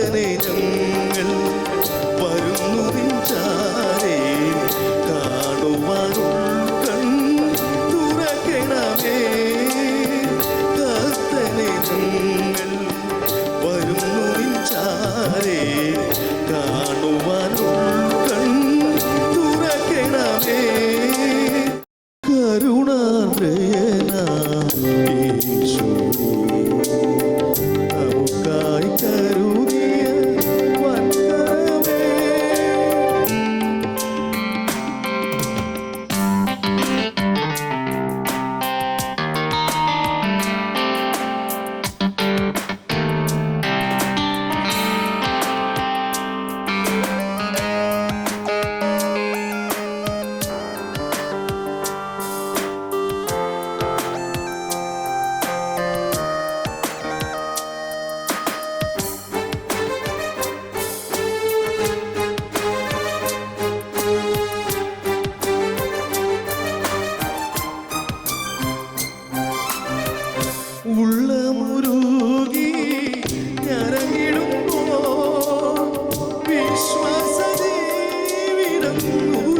കർത്തനെ you.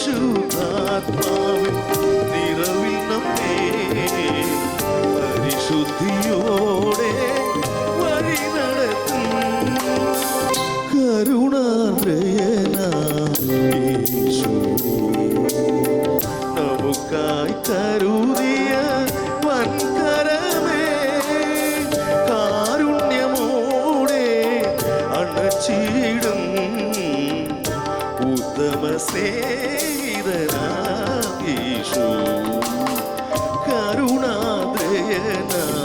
പരിശുദ്ധാത്മാവിൻ നിറവിൽ നമ്മെ. പരിശുദ്ധിയോടെ വഴി നടത്തും കരുണാദ്രയനാം না